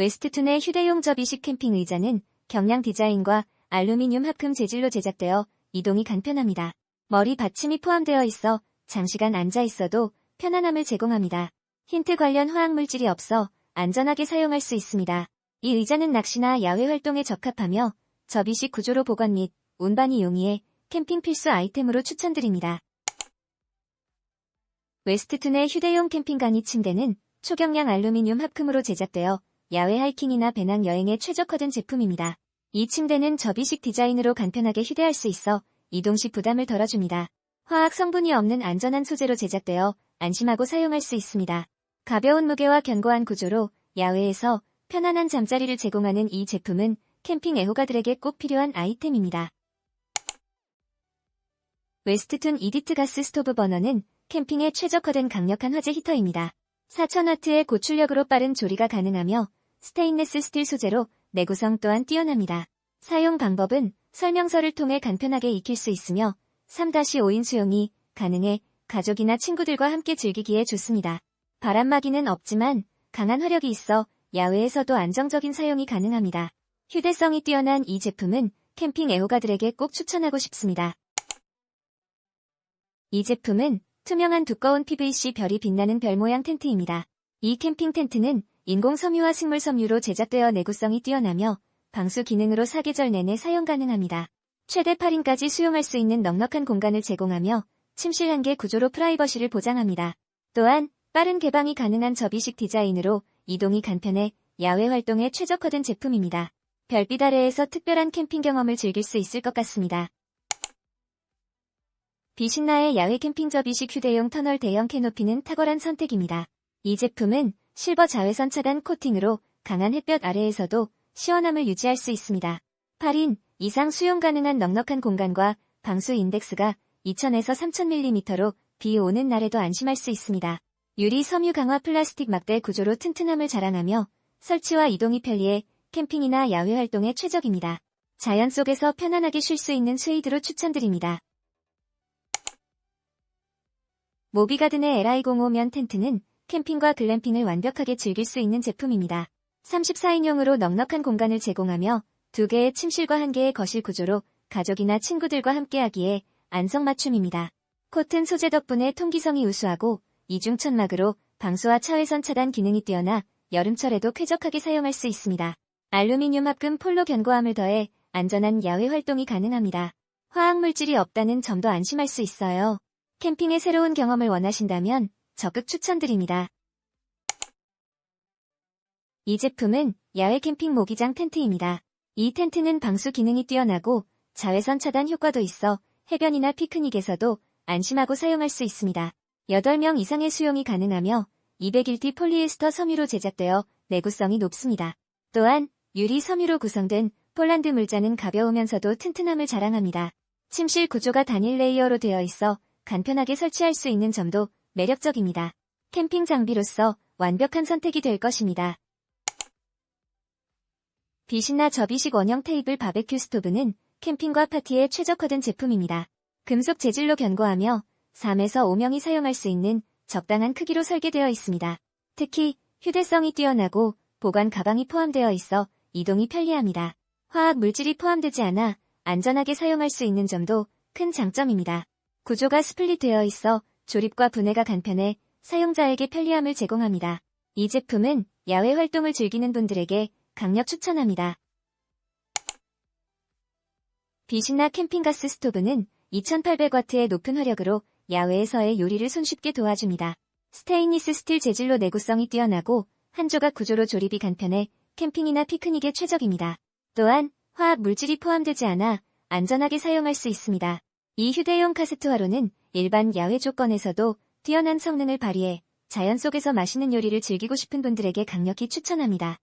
웨스트툰의 휴대용 접이식 캠핑 의자는 경량 디자인과 알루미늄 합금 재질로 제작되어 이동이 간편합니다. 머리 받침이 포함되어 있어 장시간 앉아 있어도 편안함을 제공합니다. 힌트 관련 화학물질이 없어 안전하게 사용할 수 있습니다. 이 의자는 낚시나 야외 활동에 적합하며 접이식 구조로 보관 및 운반이 용이해 캠핑 필수 아이템으로 추천드립니다. 웨스트툰의 휴대용 캠핑 간이 침대는 초경량 알루미늄 합금으로 제작되어 야외 하이킹이나 배낭 여행에 최적화된 제품입니다. 이 침대는 접이식 디자인으로 간편하게 휴대할 수 있어 이동 시 부담을 덜어줍니다. 화학 성분이 없는 안전한 소재로 제작되어 안심하고 사용할 수 있습니다. 가벼운 무게와 견고한 구조로 야외에서 편안한 잠자리를 제공하는 이 제품은 캠핑 애호가들에게 꼭 필요한 아이템입니다. 웨스트툰 이디트 가스 스토브 버너는 캠핑에 최적화된 강력한 화재 히터입니다. 4000W의 고출력으로 빠른 조리가 가능하며 스테인레스 스틸 소재로 내구성 또한 뛰어납니다. 사용 방법은 설명서를 통해 간편하게 익힐 수 있으며 3-5인 수용이 가능해 가족이나 친구들과 함께 즐기기에 좋습니다. 바람막이는 없지만 강한 화력이 있어 야외에서도 안정적인 사용이 가능합니다. 휴대성이 뛰어난 이 제품은 캠핑 애호가들에게 꼭 추천하고 싶습니다. 이 제품은 투명한 두꺼운 PVC 별이 빛나는 별 모양 텐트입니다. 이 캠핑 텐트는 인공 섬유와 식물 섬유로 제작되어 내구성이 뛰어나며 방수 기능으로 사계절 내내 사용 가능합니다. 최대 8인까지 수용할 수 있는 넉넉한 공간을 제공하며 침실 한 개 구조로 프라이버시를 보장합니다. 또한 빠른 개방이 가능한 접이식 디자인으로 이동이 간편해 야외 활동에 최적화된 제품입니다. 별빛 아래에서 특별한 캠핑 경험을 즐길 수 있을 것 같습니다. 비신나의 야외 캠핑 접이식 휴대용 터널 대형 캐노피는 탁월한 선택입니다. 이 제품은 실버 자외선 차단 코팅으로 강한 햇볕 아래에서도 시원함을 유지할 수 있습니다. 8인 이상 수용 가능한 넉넉한 공간과 방수 인덱스가 2000에서 3000mm로 비 오는 날에도 안심할 수 있습니다. 유리 섬유 강화 플라스틱 막대 구조로 튼튼함을 자랑하며 설치와 이동이 편리해 캠핑이나 야외 활동에 최적입니다. 자연 속에서 편안하게 쉴 수 있는 스웨이드로 추천드립니다. 모비가든의 LI05면 텐트는 캠핑과 글램핑을 완벽하게 즐길 수 있는 제품입니다. 34인용으로 넉넉한 공간을 제공하며 두 개의 침실과 한 개의 거실 구조로 가족이나 친구들과 함께하기에 안성맞춤입니다. 코튼 소재 덕분에 통기성이 우수하고 이중 천막으로 방수와 차외선 차단 기능이 뛰어나 여름철에도 쾌적하게 사용할 수 있습니다. 알루미늄 합금 폴로 견고함을 더해 안전한 야외 활동이 가능합니다. 화학 물질이 없다는 점도 안심할 수 있어요. 캠핑의 새로운 경험을 원하신다면 적극 추천드립니다. 이 제품은 야외 캠핑 모기장 텐트입니다. 이 텐트는 방수 기능이 뛰어나고 자외선 차단 효과도 있어 해변이나 피크닉에서도 안심하고 사용할 수 있습니다. 8명 이상의 수용이 가능하며 201T 폴리에스터 섬유로 제작되어 내구성이 높습니다. 또한 유리 섬유로 구성된 폴란드 물자는 가벼우면서도 튼튼함을 자랑합니다. 침실 구조가 단일 레이어로 되어 있어 간편하게 설치할 수 있는 점도 매력적입니다. 캠핑 장비로서 완벽한 선택이 될 것입니다. 빛이나 접이식 원형 테이블 바베큐 스토브는 캠핑과 파티에 최적화된 제품입니다. 금속 재질로 견고하며 3에서 5명이 사용할 수 있는 적당한 크기로 설계되어 있습니다. 특히 휴대성이 뛰어나고 보관 가방이 포함되어 있어 이동이 편리합니다. 화학 물질이 포함되지 않아 안전하게 사용할 수 있는 점도 큰 장점입니다. 구조가 스플릿되어 있어 조립과 분해가 간편해 사용자에게 편리함을 제공합니다. 이 제품은 야외 활동을 즐기는 분들에게 강력 추천합니다. 비신나 캠핑가스 스토브는 2800W의 높은 화력으로 야외에서의 요리를 손쉽게 도와줍니다. 스테인리스 스틸 재질로 내구성이 뛰어나고 한 조각 구조로 조립이 간편해 캠핑이나 피크닉에 최적입니다. 또한 화학 물질이 포함되지 않아 안전하게 사용할 수 있습니다. 이 휴대용 카세트 화로는 일반 야외 조건에서도 뛰어난 성능을 발휘해 자연 속에서 맛있는 요리를 즐기고 싶은 분들에게 강력히 추천합니다.